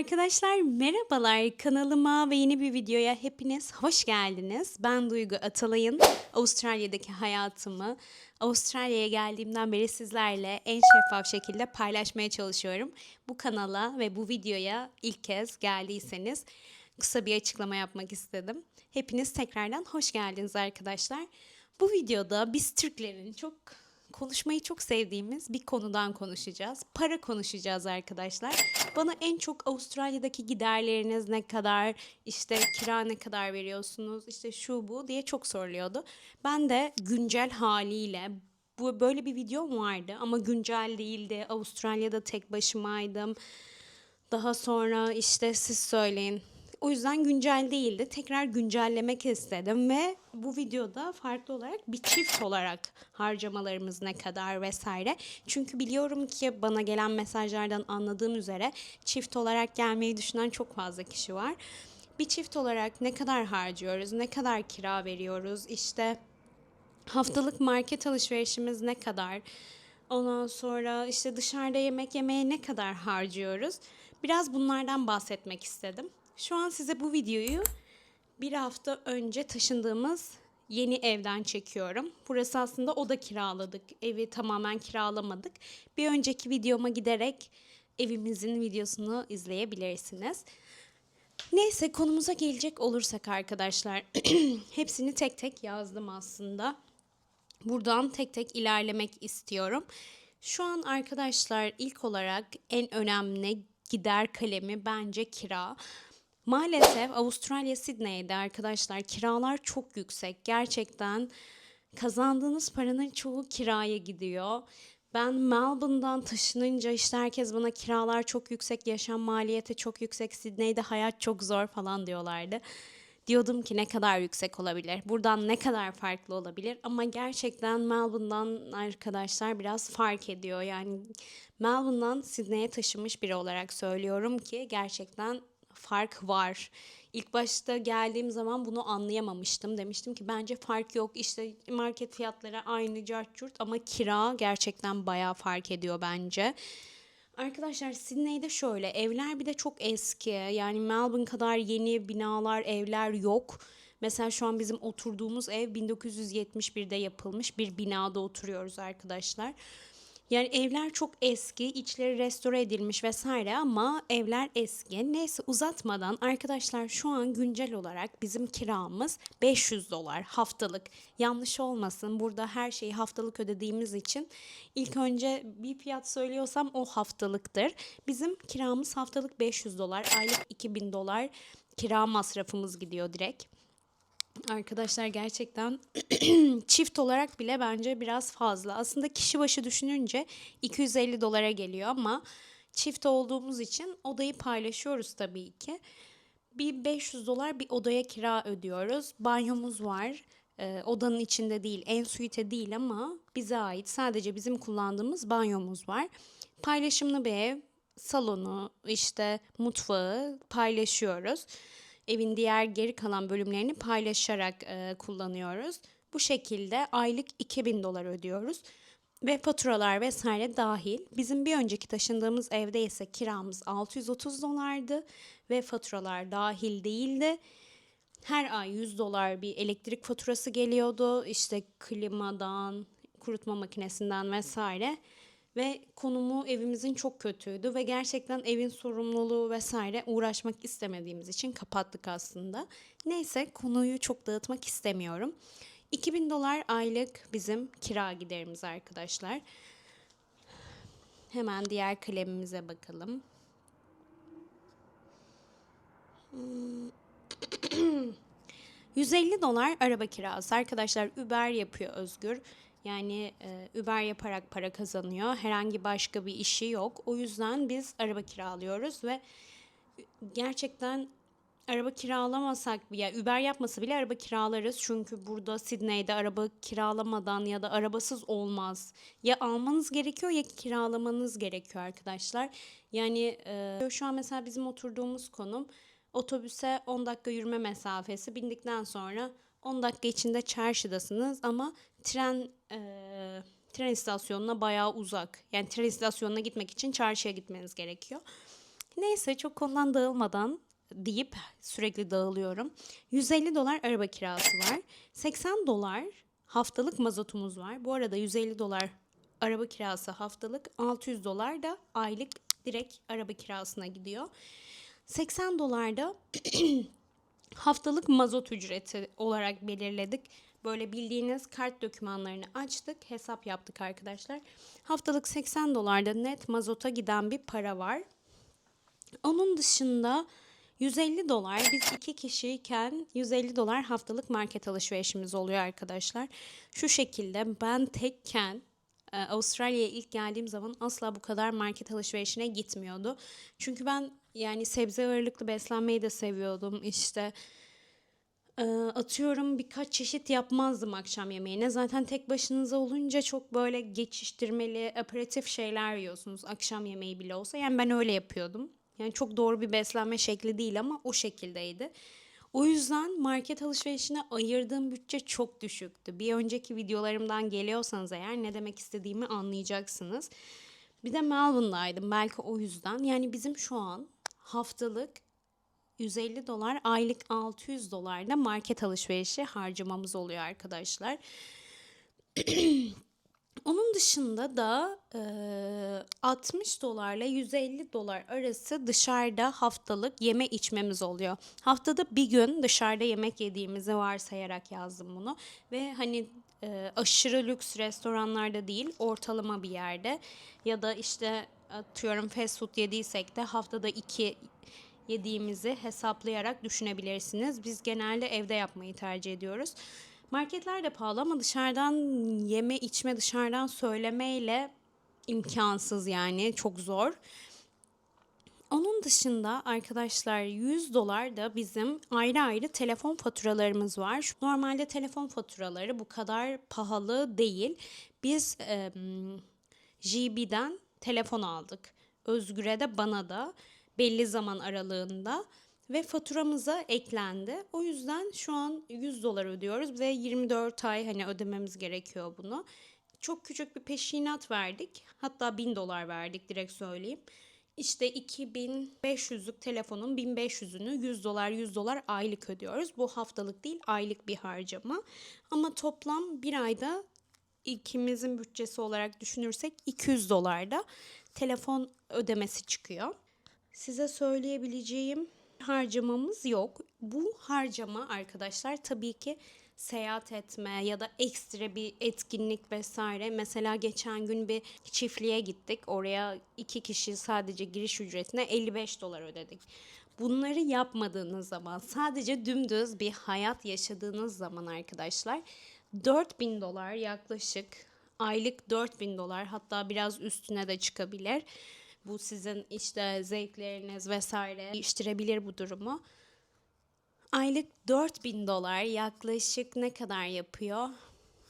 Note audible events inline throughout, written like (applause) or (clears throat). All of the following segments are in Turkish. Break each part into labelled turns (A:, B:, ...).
A: Arkadaşlar merhabalar kanalıma ve yeni bir videoya hepiniz hoş geldiniz. Ben Duygu Atalay'ın Avustralya'daki hayatımı Avustralya'ya geldiğimden beri sizlerle en şeffaf şekilde paylaşmaya çalışıyorum. Bu kanala ve bu videoya ilk kez geldiyseniz kısa bir açıklama yapmak istedim. Hepiniz tekrardan hoş geldiniz arkadaşlar. Bu videoda biz Türklerin çok konuşmayı çok sevdiğimiz bir konudan konuşacağız. Para konuşacağız arkadaşlar. Bana en çok Avustralya'daki giderleriniz ne kadar, işte kira ne kadar veriyorsunuz, işte şu bu diye çok soruluyordu. Ben de güncel haliyle bu böyle bir videom vardı ama güncel değildi. Avustralya'da tek başımaydım. Daha sonra işte siz söyleyin. O yüzden güncel değildi. Tekrar güncellemek istedim ve bu videoda farklı olarak bir çift olarak harcamalarımız ne kadar vesaire. Çünkü biliyorum ki bana gelen mesajlardan anladığım üzere çift olarak gelmeyi düşünen çok fazla kişi var. Bir çift olarak ne kadar harcıyoruz, ne kadar kira veriyoruz, işte haftalık market alışverişimiz ne kadar, ondan sonra işte dışarıda yemek yemeye ne kadar harcıyoruz. Biraz bunlardan bahsetmek istedim. Şu an size bu videoyu bir hafta önce taşındığımız yeni evden çekiyorum. Burası aslında oda kiraladık. Evi tamamen kiralamadık. Bir önceki videoma giderek evimizin videosunu izleyebilirsiniz. Neyse konumuza gelecek olursak arkadaşlar (clears throat) hepsini tek tek yazdım aslında. Buradan tek tek ilerlemek istiyorum. Şu an arkadaşlar ilk olarak en önemli gider kalemi bence kira. Maalesef Avustralya Sydney'de arkadaşlar kiralar çok yüksek. Gerçekten kazandığınız paranın çoğu kiraya gidiyor. Ben Melbourne'dan taşınınca işte herkes bana kiralar çok yüksek, yaşam maliyeti çok yüksek, Sydney'de hayat çok zor falan diyorlardı. Diyordum ki ne kadar yüksek olabilir, buradan ne kadar farklı olabilir ama gerçekten Melbourne'dan arkadaşlar biraz fark ediyor. Yani Melbourne'dan Sydney'e taşınmış biri olarak söylüyorum ki gerçekten fark var. İlk başta geldiğim zaman bunu anlayamamıştım. Demiştim ki bence fark yok. İşte market fiyatları aynı cart ama kira gerçekten bayağı fark ediyor bence. Arkadaşlar Sydney'de şöyle evler bir de çok eski. Yani Melbourne kadar yeni binalar, evler yok. Mesela şu an bizim oturduğumuz ev 1971'de yapılmış bir binada oturuyoruz arkadaşlar. Yani evler çok eski, içleri restore edilmiş vesaire ama evler eski. Neyse uzatmadan arkadaşlar şu an güncel olarak bizim kiramız 500 dolar haftalık. Yanlış olmasın burada her şeyi haftalık ödediğimiz için ilk önce bir fiyat söylüyorsam o haftalıktır. Bizim kiramız haftalık 500 dolar, aylık 2000 dolar kira masrafımız gidiyor direkt. Arkadaşlar gerçekten (clears throat) çift olarak bile bence biraz fazla. Aslında kişi başı düşününce 250 dolara geliyor ama çift olduğumuz için odayı paylaşıyoruz tabii ki. Bir 500 dolar bir odaya kira ödüyoruz. Banyomuz var. Ee, odanın içinde değil, en suite değil ama bize ait sadece bizim kullandığımız banyomuz var. Paylaşımlı bir ev, salonu, işte mutfağı paylaşıyoruz evin diğer geri kalan bölümlerini paylaşarak e, kullanıyoruz. Bu şekilde aylık 2000 dolar ödüyoruz ve faturalar vesaire dahil. Bizim bir önceki taşındığımız evde ise kiramız 630 dolardı ve faturalar dahil değildi. Her ay 100 dolar bir elektrik faturası geliyordu. İşte klimadan, kurutma makinesinden vesaire ve konumu evimizin çok kötüydü ve gerçekten evin sorumluluğu vesaire uğraşmak istemediğimiz için kapattık aslında. Neyse konuyu çok dağıtmak istemiyorum. 2000 dolar aylık bizim kira giderimiz arkadaşlar. Hemen diğer kalemimize bakalım. (clears throat) 150 dolar araba kirası. Arkadaşlar Uber yapıyor Özgür. Yani e, Uber yaparak para kazanıyor. Herhangi başka bir işi yok. O yüzden biz araba kiralıyoruz ve gerçekten araba kiralamasak ya yani Uber yapmasa bile araba kiralarız. Çünkü burada Sydney'de araba kiralamadan ya da arabasız olmaz. Ya almanız gerekiyor ya kiralamanız gerekiyor arkadaşlar. Yani e, şu an mesela bizim oturduğumuz konum otobüse 10 dakika yürüme mesafesi bindikten sonra 10 dakika içinde çarşıdasınız ama tren e, tren istasyonuna bayağı uzak. Yani tren istasyonuna gitmek için çarşıya gitmeniz gerekiyor. Neyse çok konudan dağılmadan deyip sürekli dağılıyorum. 150 dolar araba kirası var. 80 dolar haftalık mazotumuz var. Bu arada 150 dolar araba kirası haftalık, 600 dolar da aylık direkt araba kirasına gidiyor. 80 dolar da (clears throat) haftalık mazot ücreti olarak belirledik. Böyle bildiğiniz kart dokümanlarını açtık, hesap yaptık arkadaşlar. Haftalık 80 dolarda net mazota giden bir para var. Onun dışında 150 dolar biz iki kişiyken 150 dolar haftalık market alışverişimiz oluyor arkadaşlar. Şu şekilde ben tekken e, Avustralya'ya ilk geldiğim zaman asla bu kadar market alışverişine gitmiyordu. Çünkü ben yani sebze ağırlıklı beslenmeyi de seviyordum. İşte atıyorum birkaç çeşit yapmazdım akşam yemeğine. Zaten tek başınıza olunca çok böyle geçiştirmeli, aperatif şeyler yiyorsunuz akşam yemeği bile olsa. Yani ben öyle yapıyordum. Yani çok doğru bir beslenme şekli değil ama o şekildeydi. O yüzden market alışverişine ayırdığım bütçe çok düşüktü. Bir önceki videolarımdan geliyorsanız eğer ne demek istediğimi anlayacaksınız. Bir de Melbourne'daydım belki o yüzden. Yani bizim şu an haftalık 150 dolar, aylık 600 dolarla market alışverişi harcamamız oluyor arkadaşlar. (clears throat) Onun dışında da e, 60 dolarla 150 dolar arası dışarıda haftalık yeme içmemiz oluyor. Haftada bir gün dışarıda yemek yediğimizi varsayarak yazdım bunu. Ve hani e, aşırı lüks restoranlarda değil ortalama bir yerde ya da işte atıyorum fast food yediysek de haftada iki yediğimizi hesaplayarak düşünebilirsiniz. Biz genelde evde yapmayı tercih ediyoruz. Marketler de pahalı ama dışarıdan yeme içme dışarıdan söylemeyle imkansız yani çok zor. Onun dışında arkadaşlar 100 dolar da bizim ayrı ayrı telefon faturalarımız var. Normalde telefon faturaları bu kadar pahalı değil. Biz e, JB'den telefon aldık. Özgür'e de bana da belli zaman aralığında ve faturamıza eklendi. O yüzden şu an 100 dolar ödüyoruz ve 24 ay hani ödememiz gerekiyor bunu. Çok küçük bir peşinat verdik. Hatta 1000 dolar verdik direkt söyleyeyim. İşte 2500'lük telefonun 1500'ünü 100 dolar 100 dolar aylık ödüyoruz. Bu haftalık değil aylık bir harcama. Ama toplam bir ayda ikimizin bütçesi olarak düşünürsek 200 dolarda telefon ödemesi çıkıyor. Size söyleyebileceğim harcamamız yok. Bu harcama arkadaşlar tabii ki seyahat etme ya da ekstra bir etkinlik vesaire. Mesela geçen gün bir çiftliğe gittik. Oraya iki kişi sadece giriş ücretine 55 dolar ödedik. Bunları yapmadığınız zaman sadece dümdüz bir hayat yaşadığınız zaman arkadaşlar 4000 dolar yaklaşık aylık 4000 dolar hatta biraz üstüne de çıkabilir. Bu sizin işte zevkleriniz vesaire değiştirebilir bu durumu. Aylık 4000 dolar yaklaşık ne kadar yapıyor?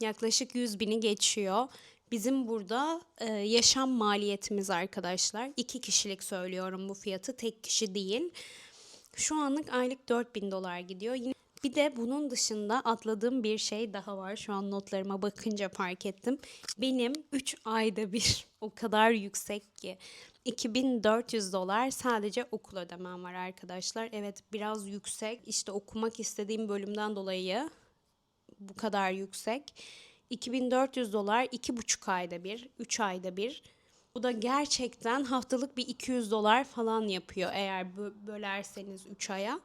A: Yaklaşık 100 bini geçiyor. Bizim burada e, yaşam maliyetimiz arkadaşlar. İki kişilik söylüyorum bu fiyatı tek kişi değil. Şu anlık aylık 4000 dolar gidiyor. Yine bir de bunun dışında atladığım bir şey daha var. Şu an notlarıma bakınca fark ettim. Benim 3 ayda bir (laughs) o kadar yüksek ki 2400 dolar sadece okul ödemem var arkadaşlar. Evet biraz yüksek. İşte okumak istediğim bölümden dolayı bu kadar yüksek. 2400 dolar iki buçuk ayda bir, 3 ayda bir. Bu da gerçekten haftalık bir 200 dolar falan yapıyor eğer bö- bölerseniz 3 aya.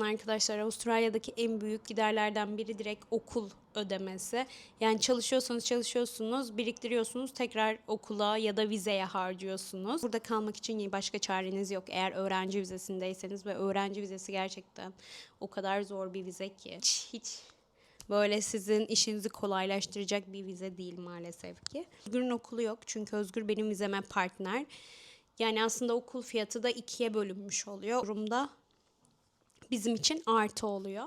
A: Arkadaşlar Avustralya'daki en büyük giderlerden biri direkt okul ödemesi. Yani çalışıyorsanız çalışıyorsunuz, biriktiriyorsunuz, tekrar okula ya da vizeye harcıyorsunuz. Burada kalmak için başka çareniz yok eğer öğrenci vizesindeyseniz ve öğrenci vizesi gerçekten o kadar zor bir vize ki. Hiç, hiç böyle sizin işinizi kolaylaştıracak bir vize değil maalesef ki. Özgür'ün okulu yok çünkü Özgür benim vizeme partner. Yani aslında okul fiyatı da ikiye bölünmüş oluyor. Durumda bizim için artı oluyor.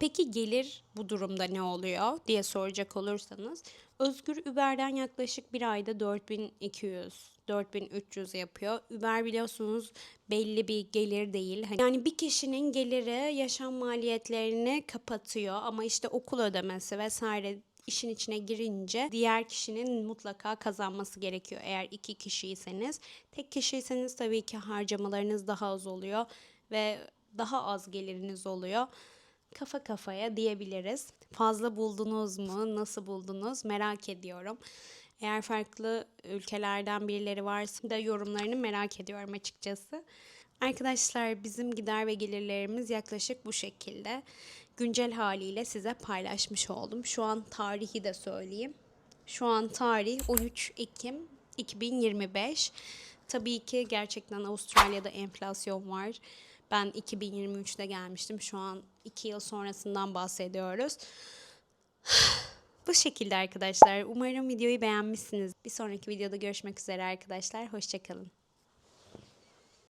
A: Peki gelir bu durumda ne oluyor diye soracak olursanız Özgür Uber'den yaklaşık bir ayda 4200 4300 yapıyor. Uber biliyorsunuz belli bir gelir değil. Hani Yani bir kişinin geliri yaşam maliyetlerini kapatıyor ama işte okul ödemesi vesaire işin içine girince diğer kişinin mutlaka kazanması gerekiyor. Eğer iki kişiyseniz. Tek kişiyseniz tabii ki harcamalarınız daha az oluyor ve daha az geliriniz oluyor. Kafa kafaya diyebiliriz. Fazla buldunuz mu? Nasıl buldunuz? Merak ediyorum. Eğer farklı ülkelerden birileri varsa da yorumlarını merak ediyorum açıkçası. Arkadaşlar bizim gider ve gelirlerimiz yaklaşık bu şekilde. Güncel haliyle size paylaşmış oldum. Şu an tarihi de söyleyeyim. Şu an tarih 13 Ekim 2025. Tabii ki gerçekten Avustralya'da enflasyon var. Ben 2023'te gelmiştim. Şu an 2 yıl sonrasından bahsediyoruz. (sighs) Bu şekilde arkadaşlar. Umarım videoyu beğenmişsiniz. Bir sonraki videoda görüşmek üzere arkadaşlar. Hoşçakalın.